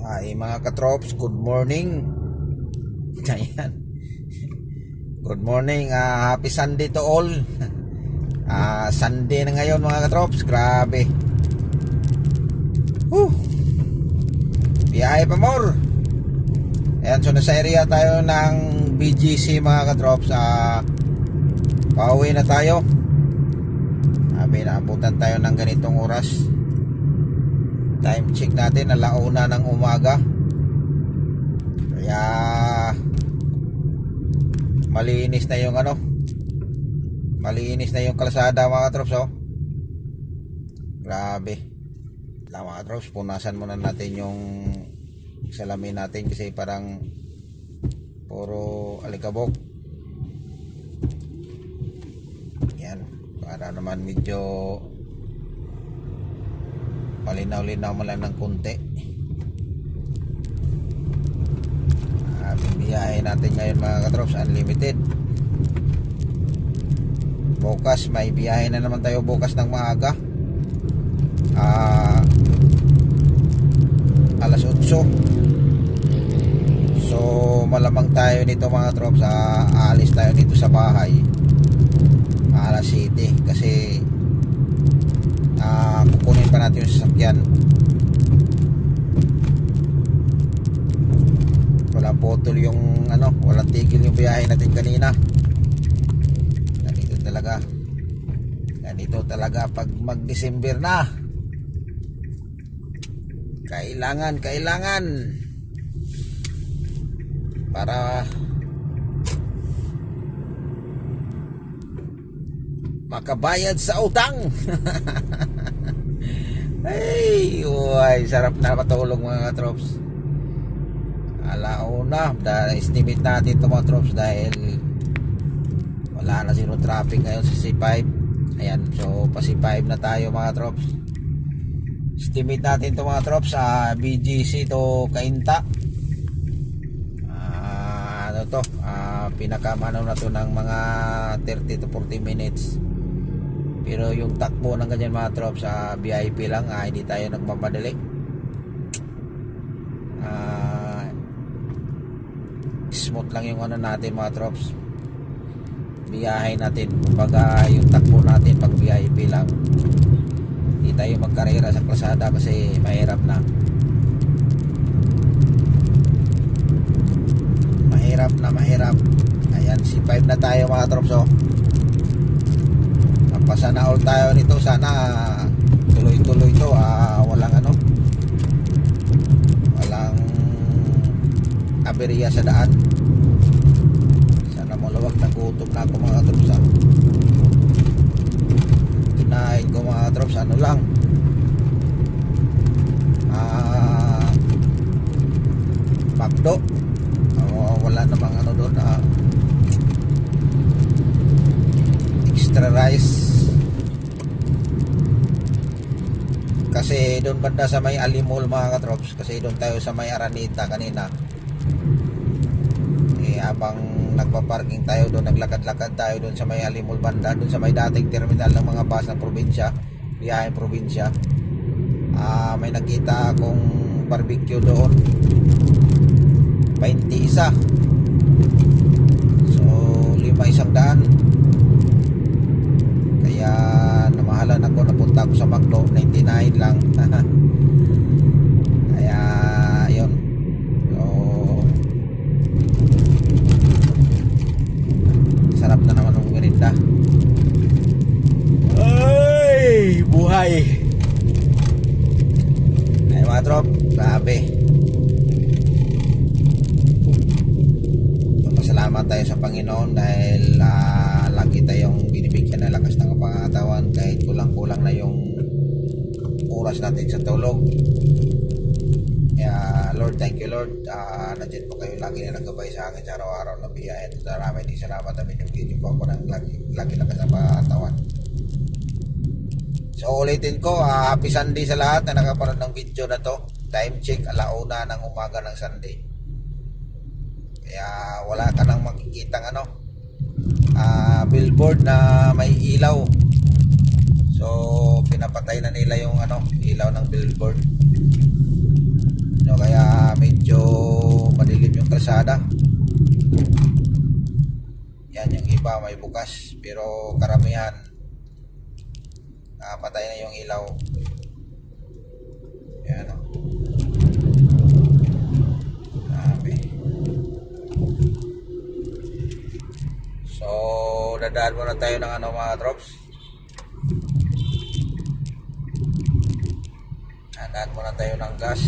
Ay mga katrops, good morning. Ayan. Good morning, ah, happy Sunday to all. Ah, Sunday na ngayon mga katrops, grabe. Whew. Biyahe pa more. Ayan, so nasa area tayo ng BGC mga katrops. Ah, pauwi na tayo. Sabi, naabutan tayo ng ganitong oras. Time check natin, alauna ng umaga. Kaya malinis na yung ano malinis na yung kalsada mga trops oh. Grabe. Lang mga trops punasan muna natin yung salamin natin kasi parang puro alikabok. Yan para naman medyo malinaw-linaw mo lang ng konti. Uh, bibiyahe natin ngayon mga katrops unlimited. Bukas may biyahe na naman tayo bukas ng maaga. Ah alas 8 so malamang tayo nito mga trops ah, aalis tayo dito sa bahay. Alas 7 kasi ah kukunin pa natin yung sasakyan. Walang putol yung ano walang tigil yung biyahe natin kanina. Ganito talaga. Ganito talaga pag mag December na. Kailangan kailangan. Para makabayad sa utang. Ay uy sarap na matulog mga trops alauna dahil estimate natin ito mga trops dahil wala na zero traffic ngayon sa C5 ayan so pa C5 na tayo mga trops estimate natin ito mga trops sa BGC to Kainta. Ah, ano to? Ah, pinakamano na to ng mga 30 to 40 minutes pero yung takbo ng ganyan mga trops sa VIP lang ah, hindi tayo nagmamadali ah, smooth lang yung ano natin mga trops biyahe natin. Kumbaga yung takbo natin pag VIP lang hindi tayo magkarera sa kalsada kasi mahirap na. Mahirap na mahirap. Ayan si 5 na tayo mga trops oh sana all tayo nito sana tuloy-tuloy to ah, walang ano. Walang aberya sa daan. Sana malawag na gutom na ako mga trops ah. kinain ko mga trops ano lang. Ah Macdo oh, wala namang ano doon ah, extra rice kasi doon banda sa may Alimol mga katrops kasi doon tayo sa may Aranita kanina. Eh habang nagpa-parking tayo doon naglakad-lakad tayo doon sa may Alimol banda doon sa may dating terminal ng mga bus ng probinsya biyaheng probinsya. Ah may nakita akong barbecue doon. 20 isa. So lima isang daan. Kaya namahalan ako. Napunta ako sa Macdo 99 lang. Kaya yun so sarap na naman ng merinda. Ay! Buhay! Ay mga trop grabe. Salamat tayo sa Panginoon dahil uh, lagi tayong binibigyan ng lakas ng pangatawan kulang-kulang na yung oras natin sa tulog. Kaya Lord, thank you Lord. Uh, nandiyan po kayo lagi na nagabay sa akin sa araw-araw na biyaya. At marami din salamat na binibigyan niyo po ako ng lagi, lagi lakas ng pangatawan. So ulitin ko, uh, happy Sunday sa lahat na nakapanood ng video na to. Time check, alauna ng umaga ng Sunday. Kaya wala ka nang makikitang ano ah, billboard na may ilaw. So pinapatay na nila yung ano ilaw ng billboard. No, kaya kalsada. Yan yung iba may bukas pero karamihan ah, patay na yung ilaw. Yan o. Grabe. So, dadaan muna tayo ng ano mga drops. Dadaan muna tayo ng gas.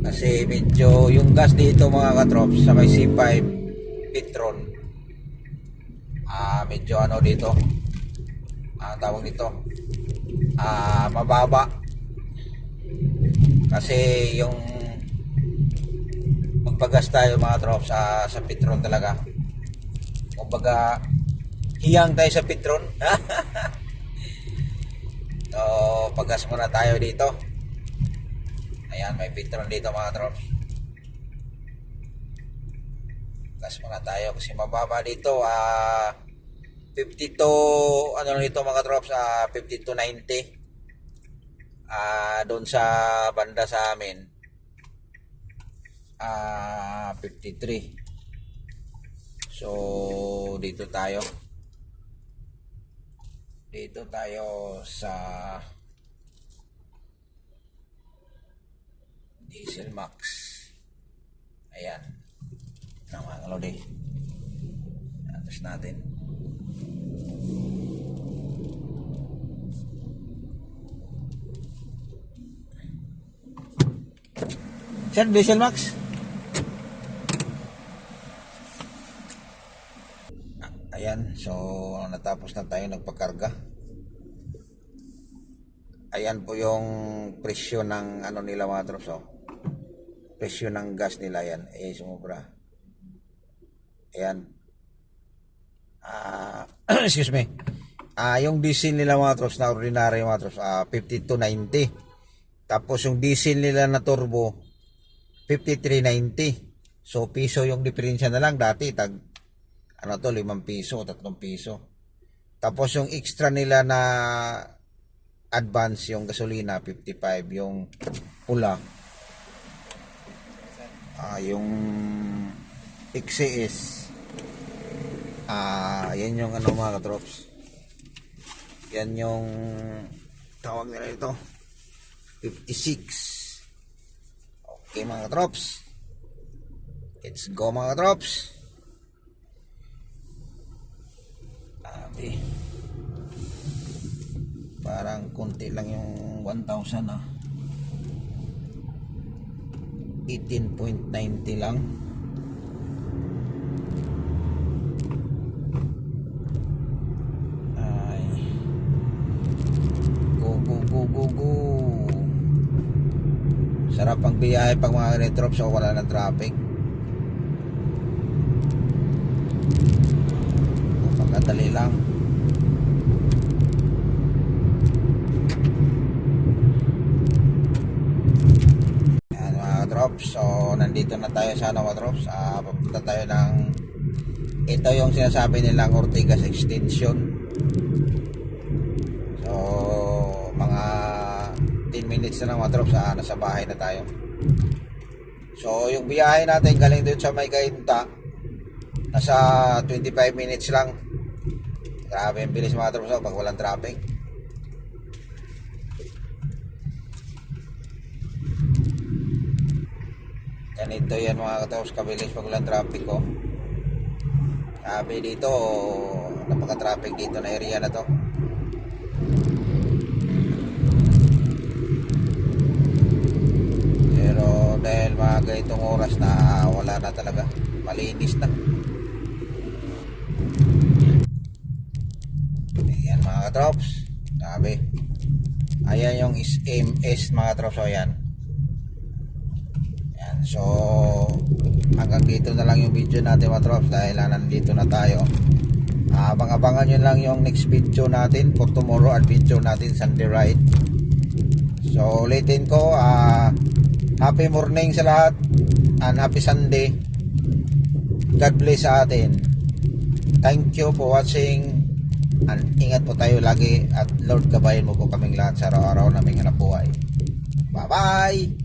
Kasi medyo yung gas dito mga katrops sa may C5 Petron. Ah, medyo ano dito. Ah, tawag dito. Ah, mababa. Kasi yung magpagas tayo mga trops sa sa Petron talaga. Kumbaga hiyang tayo sa Petron. so, pagas muna tayo dito. Ayan, may Petron dito mga trops. Gas muna tayo kasi mababa dito. Ah, 52, ano dito mga trops, ah, 5290. Ah, doon sa banda sa amin. Ah, 53. So, dito tayo. Dito tayo sa Diesel Max. Ayan. Ang mga kalodi. Atas natin. Sir, Diesel Max? Natapos na tayo nagpakarga. Ayan po yung presyo ng ano nila mga trops. Oh. Presyo ng gas nila yan. Eh, sumubra. Ayan. Ah, excuse me. Ah, yung diesel nila mga trops na ordinary mga trops, ah, 52.90. Tapos yung diesel nila na turbo, 53.90. So, piso yung diferensya na lang. Dati, tag, ano to, 5 piso, 3 piso. Tapos yung extra nila na advance yung gasolina 55 yung pula. Ah yung XCS ah yan yung ano mga drops. Yan yung tawag nila ito. 56 okay mga drops. Let's go mga drops. Abi. Parang konti lang yung 1,000 ah. 18.90 lang. Ay. Go, go, go, go, go. Sarap ang biyahe pag mga retrop so wala ng traffic. Pagkadali lang. Yan mga drops. So, nandito na tayo sa ano mga drops. Ah, papunta tayo ng ito yung sinasabi nilang Ortigas Extension. So, mga 10 minutes na lang mga drops. Ah, nasa bahay na tayo. So, yung biyahe natin galing doon sa may kainta, nasa 25 minutes lang. Grabe ang bilis mga drops oh, pag walang traffic. Ganito yan mga katapos kabilis pag walang traffic ko. Sabi dito, napaka-traffic dito na area na to. Pero dahil mga ganitong oras na wala na talaga. Malinis na. Ayan mga katrops. Sabi. Ayan yung MS mga katrops. O yan. Yan. So, hanggang dito na lang yung video natin mga trops dahil ah, nandito na tayo. Abang-abangan nyo lang yung next video natin for tomorrow adventure natin Sunday ride. So, ulitin ko, ah, happy morning sa lahat and happy Sunday. God bless sa atin. Thank you for watching and ingat po tayo lagi at Lord gabayan mo po kaming lahat sa araw-araw naming hanap buhay. Bye-bye!